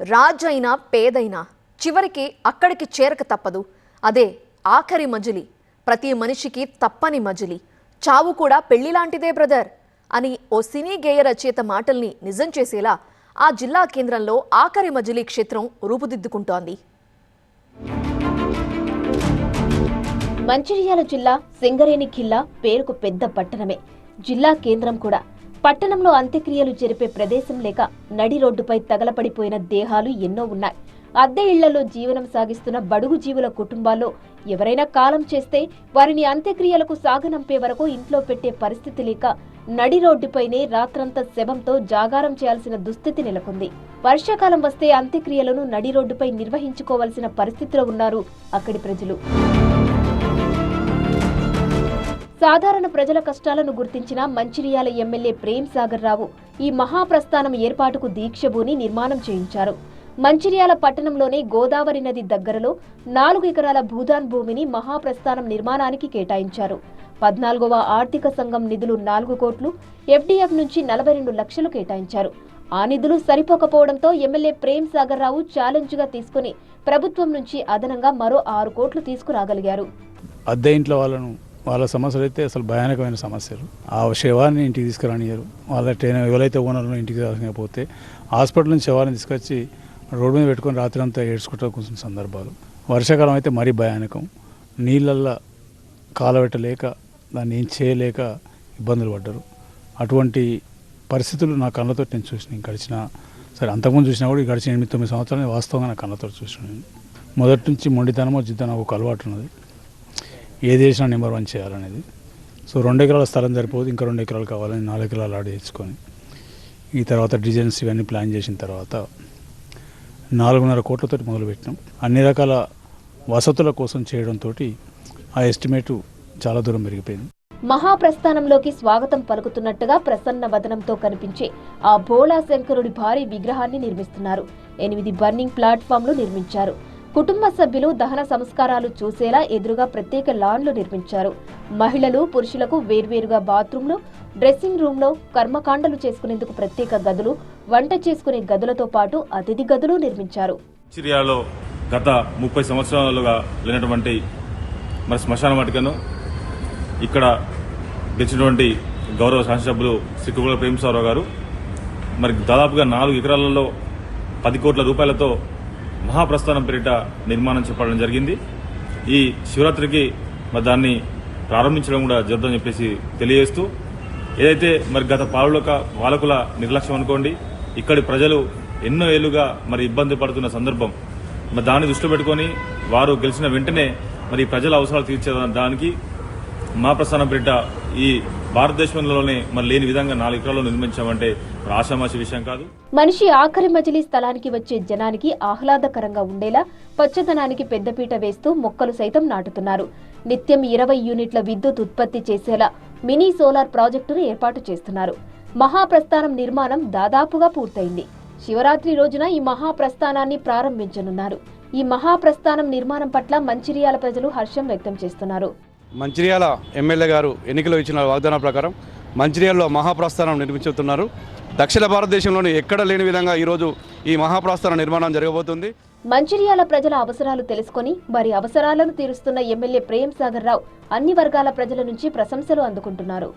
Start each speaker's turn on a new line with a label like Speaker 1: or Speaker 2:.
Speaker 1: రాజైనా పేదైనా చివరికి అక్కడికి చేరక తప్పదు. అదే ఆఖరి మజిలి. ప్రతి మనిషికి తప్పని మజిలి. చావు కూడా పెళ్ళి లాంటిదే బ్రదర్! అని ఓ సినీ గేయ రచయిత మాటల్ని నిజం చేసేలా ఆ జిల్లా కేంద్రంలో ఆఖరి మజిలీ క్షేత్రం రూపుదిద్దుకుంటోంది.
Speaker 2: మంచిర్యాల జిల్లా సింగరేణి ఖిల్లా పేరుకు పెద్ద పట్టణమే. జిల్లా కేంద్రం కూడా. పట్టణంలో అంత్యక్రియలు జరిపే ప్రదేశం లేక నడి రోడ్డుపై తగలపడిపోయిన దేహాలు ఎన్నో ఉన్నాయి. అద్దె ఇళ్ళలో జీవనం సాగిస్తున్న బడుగు జీవుల కుటుంబాల్లో ఎవరైనా కాలం చేస్తే వారిని అంత్యక్రియలకు సాగనంపే వరకు ఇంట్లో పెట్టే పరిస్థితి లేక నడి రోడ్డుపైనే రాత్రంతా శవంతో జాగారం చేయాల్సిన దుస్థితి నెలకొంది. వర్షాకాలం వస్తే అంత్యక్రియలను నడి రోడ్డుపై నిర్వహించుకోవాల్సిన పరిస్థితిలో ఉన్నారు అక్కడి ప్రజలు. సాధారణ ప్రజల కష్టాలను గుర్తించిన మంచిర్యాల ఎమ్మెల్యే ప్రేమ్ సాగర్ రావు ఈ మహాప్రస్థానం ఏర్పాటుకు దీక్షభూని నిర్మాణం చేయించారు. మంచిర్యాల పట్టణంలోని గోదావరి నది దగ్గరలో నాలుగు ఎకరాల భూదాన్ భూమిని మహాప్రస్థానం నిర్మాణానికి కేటాయించారు. పద్నాలుగవ ఆర్థిక సంఘం నిధులు నాలుగు కోట్లు ఎఫ్డీఎఫ్ నుంచి నలభై రెండు లక్షలు కేటాయించారు. ఆ నిధులు సరిపోకపోవడంతో ఎమ్మెల్యే ప్రేమ్ సాగర్ రావు ఛాలెంజ్గా తీసుకుని ప్రభుత్వం నుంచి అదనంగా మరో ఆరు కోట్లు తీసుకురాగలిగారు.
Speaker 3: అద్దె ఇంట్లో వాళ్ళను వాళ్ళ సమస్యలు అయితే అసలు భయానకమైన సమస్యలు. ఆ శవాన్ని ఇంటికి తీసుకురానియరు వాళ్ళ ట్రైన్ ఎవరైతే ఓనర్లు ఇంటికి రాకపోతే హాస్పిటల్ నుంచి శవాన్ని తీసుకొచ్చి రోడ్డు మీద పెట్టుకొని రాత్రి అంతా ఏడ్చుకుంటూ కూర్చున్న సందర్భాలు. వర్షాకాలం అయితే మరీ భయానకం. నీళ్ళల్లో కాలబెట్టలేక దాన్ని ఏం చేయలేక ఇబ్బందులు పడ్డారు. అటువంటి పరిస్థితులు నా కళ్ళతో నేను చూసిన గడిచిన సరే అంతకుముందు చూసినా కూడా గడిచిన ఎనిమిది తొమ్మిది సంవత్సరాలు వాస్తవంగా నా కళ్ళతో చూసిన మొదటి నుంచి మొండితనమో జిద్దనో ఒక అలవాటు ఉన్నది. ఏది చేసినా నెంబర్ వన్ చేయాలనేది. సో రెండు ఎకరాల స్థలం సరిపోదు ఇంకా రెండు ఎకరాలు కావాలని నాలుగు ఎకరాలు ఆడ తెచ్చుకొని ఈ తర్వాత డిజైన్స్ ఇవన్నీ ప్లాన్ చేసిన తర్వాత నాలుగున్నర కోట్లతో మొదలుపెట్టినాం. అన్ని రకాల వసతుల కోసం చేయడంతో ఆ ఎస్టిమేటు చాలా దూరం పెరిగిపోయింది.
Speaker 2: మహాప్రస్థానంలోకి స్వాగతం పలుకుతున్నట్టుగా ప్రసన్న వదనంతో కనిపించే ఆ భోళా శంకరుడి భారీ విగ్రహాన్ని నిర్మిస్తున్నారు. ఎనిమిది బర్నింగ్ ప్లాట్ఫామ్లు నిర్మించారు. కుటుంబ సభ్యులు దహన సంస్కారాలు చూసేలా ఎదురుగా ప్రత్యేక లాన్లు నిర్మించారు. మహిళలు పురుషులకు వేర్వేరుగా బాత్రూంలు డ్రెస్సింగ్ రూమ్లో కర్మకాండలు చేసుకునేందుకు ప్రత్యేక గదులు వంట చేసుకునే గదులతో పాటు అతిథి గదులు నిర్మించారు.
Speaker 4: సిరియాలో గత ముప్పై సంవత్సరాలుగా లేనటువంటి మరి శ్మశాన వాటికను ఇక్కడ గెలిచినటువంటి గౌరవ శాసనసభ్యులు శ్రీ కుగుల ప్రేమసారావు గారు మరి దాదాపుగా నాలుగు ఎకరాలలో పది కోట్ల రూపాయలతో మహాప్రస్థానం పేరిట నిర్మాణం చెప్పడం జరిగింది. ఈ శివరాత్రికి మరి దాన్ని ప్రారంభించడం కూడా జరుగుతుందని చెప్పేసి తెలియజేస్తూ ఏదైతే మరి గత పాలక పాలకుల నిర్లక్ష్యం అనుకోండి ఇక్కడి ప్రజలు ఎన్నో ఏళ్ళుగా మరి ఇబ్బంది పడుతున్న సందర్భం మరి దాన్ని దృష్టిలో పెట్టుకొని వారు గెలిచిన వెంటనే మరి ప్రజల అవసరాలు తీర్చే దానికి మా ప్రసన్న బిడ్డ ఈ భారతదేశంలోనే మరి లేని విధంగా నాలుగు ఎకరాలు నిర్మించామంటే ఆశామాషి విషయం కాదు.
Speaker 2: మనిషి ఆఖరి మజిలీ స్థలానికి వచ్చే జనానికి ఆహ్లాదకరంగా ఉండేలా పచ్చదనానికి పెద్దపీట వేస్తూ మొక్కలు సైతం నాటుతున్నారు. నిత్యం ఇరవై యూనిట్ల విద్యుత్ ఉత్పత్తి చేసేలా మినీ సోలార్ ప్రాజెక్టును ఏర్పాటు చేస్తున్నారు. మహాప్రస్థానం నిర్మాణం దాదాపుగా పూర్తయింది. శివరాత్రి రోజున ఈ మహాప్రస్థానాన్ని ప్రారంభించనున్నారు. ఈ మహాప్రస్థానం నిర్మాణం పట్ల మంచిర్యాల ప్రజలు హర్షం వ్యక్తం చేస్తున్నారు.
Speaker 5: మంచిర్యాల ఎమ్మెల్యే గారు ఎన్నికలు ఇచ్చిన వాగ్దానం ప్రకారం మంచిర్యాలలో మహాప్రస్థానం నిర్మించుతున్నారు దక్షిణ భారతదేశంలోని ఎక్కడ లేని విధంగా ఈరోజు ఈ మహాప్రస్థాన నిర్మాణం జరగబోతుంది?
Speaker 2: మంచిర్యాల ప్రజల అవసరాలు తెలుసుకొని వారి అవసరాలను తీరుస్తున్న ఎమ్మెల్యే ప్రేమ్ సాగర్ రావు అన్ని వర్గాల ప్రజల నుంచి ప్రశంసలు అందుకుంటున్నారు.